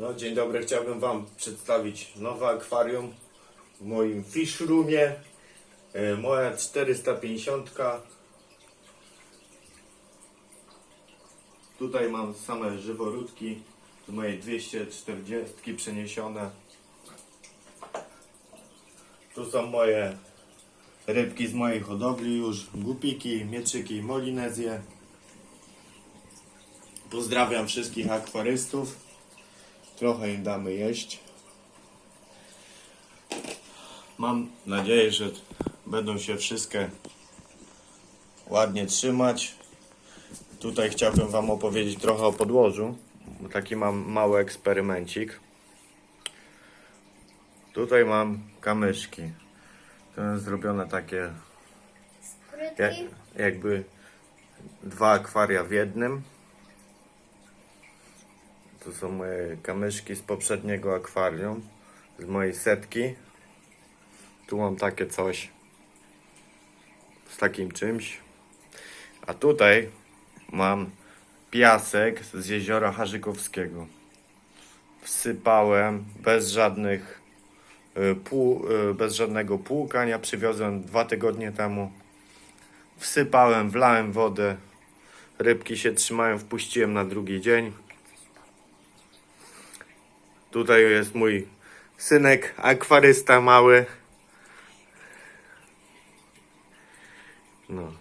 No, dzień dobry, chciałbym Wam przedstawić nowe akwarium w moim fish roomie. E, Moja 450. Tutaj mam same żyworódki z mojej 240 przeniesione. Tu są moje rybki z mojej hodowli już, gupiki, mieczyki, molinezje. Pozdrawiam wszystkich akwarystów. Trochę im damy jeść. Mam nadzieję, że będą się wszystkie ładnie trzymać. Tutaj chciałbym Wam opowiedzieć trochę o podłożu, bo taki mam mały eksperymencik. Tutaj mam kamyszki. To jest zrobione takie jak, jakby dwa akwaria w jednym. To są moje kamyszki z poprzedniego akwarium, z mojej setki. Tu mam takie coś z takim czymś. A tutaj mam piasek z jeziora Harzykowskiego. Wsypałem bez żadnych y, pół, y, bez żadnego płukania. Przywiozłem dwa tygodnie temu. Wsypałem, wlałem wodę. Rybki się trzymają, wpuściłem na drugi dzień. Tutaj jest mój synek, akwarysta mały. No,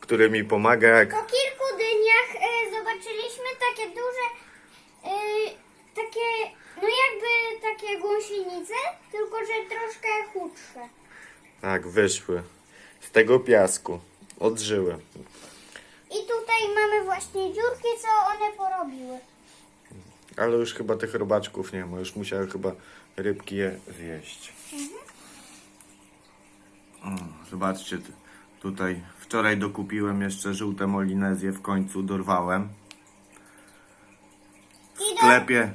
który mi pomaga jak Po kilku dniach e, zobaczyliśmy takie duże, e, takie, no jakby takie gąsienice, tylko że troszkę chudsze. tak wyszły z tego piasku. Odżyły. I tutaj mamy właśnie dziurki, co one porobiły. Ale już chyba tych robaczków nie ma. Już musiały chyba rybki je zjeść. O, zobaczcie, tutaj wczoraj dokupiłem jeszcze żółte molinezje. W końcu dorwałem. W sklepie,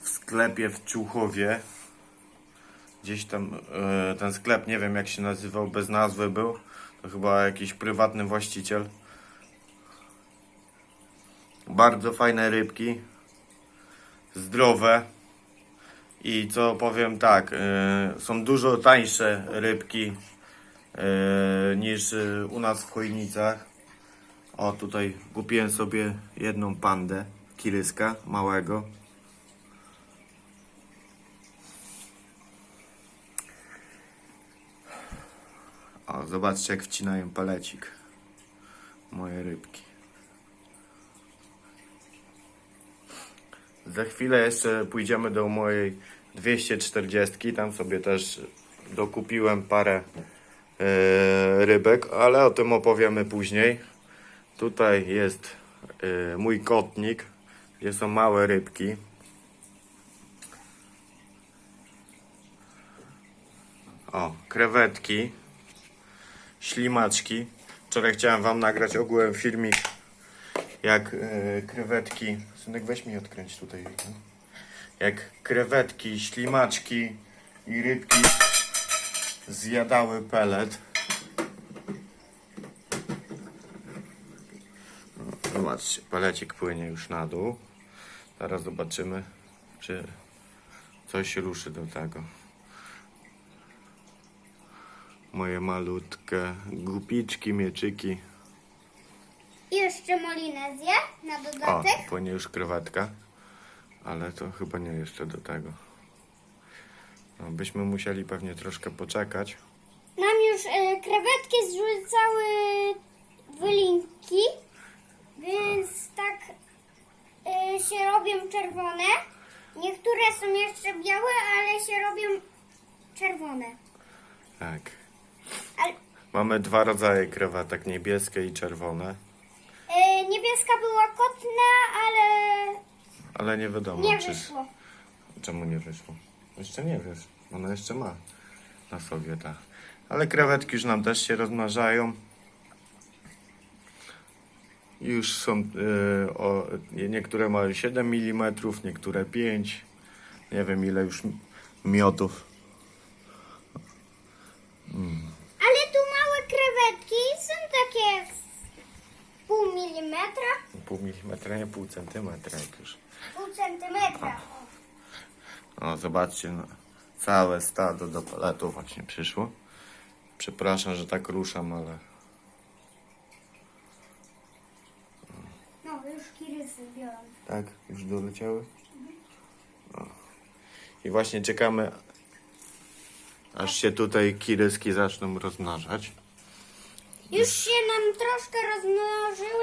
w sklepie w Ciuchowie. Gdzieś tam e, ten sklep, nie wiem jak się nazywał, bez nazwy był. To chyba jakiś prywatny właściciel. Bardzo fajne rybki. Zdrowe. I co powiem tak, e, są dużo tańsze rybki e, niż e, u nas w Chojnicach. O, tutaj kupiłem sobie jedną pandę, kiryska małego. O, zobaczcie jak wcinają palecik. Moje rybki. Za chwilę jeszcze pójdziemy do mojej 240. Tam sobie też dokupiłem parę e, rybek, ale o tym opowiemy później. Tutaj jest e, mój kotnik, gdzie są małe rybki. O, krewetki, ślimaczki. Wczoraj chciałem Wam nagrać ogółem filmik, jak e, krewetki. Synek, weź mi odkręć tutaj. Jak krewetki, ślimaczki i rybki zjadały pelet. Zobaczcie, pelecik płynie już na dół. Teraz zobaczymy, czy coś ruszy do tego. Moje malutkie gupiczki, mieczyki. I jeszcze molinezję na O, dodatek. płynie już krewetka, ale to chyba nie jeszcze do tego. No, byśmy musieli pewnie troszkę poczekać. Nam już e, krewetki zrzucały wylinki, więc tak e, się robią czerwone. Niektóre są jeszcze białe, ale się robią czerwone. Tak. Ale Mamy dwa rodzaje krewetek, niebieskie i czerwone, niebieska była kotna, ale ale nie wiadomo nie czy... wyszło. Czemu nie wyszło? Jeszcze nie wiesz. Ona jeszcze ma na sobie ta. Ale krewetki już nam też się rozmnażają. Już są y, o, niektóre mają 7 mm, niektóre 5. Nie wiem ile już m- miotów. Ale tu małe krewetki milimetra, Pół milimetra, nie pół centymetra jak już. pół centymetra. O, zobaczcie, no, całe stado do paletu właśnie przyszło. Przepraszam, że tak ruszam, ale No, już kirysy biorą. tak, już doleciały. O. I właśnie czekamy, aż się tutaj kiryski zaczną rozmnażać. Już się nam troszkę rozmnożyły,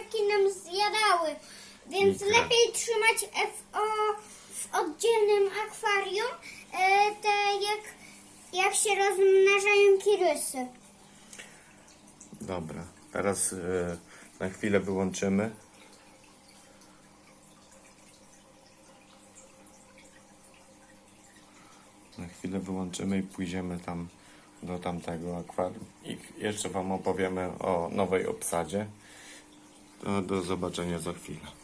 rybki nam zjadały. Więc Mikro. lepiej trzymać w, o, w oddzielnym akwarium, e, te jak, jak się rozmnażają kirysy. Dobra, teraz e, na chwilę wyłączymy. Na chwilę wyłączymy i pójdziemy tam do tamtego akwarium. I jeszcze Wam opowiemy o nowej obsadzie. Do zobaczenia za chwilę.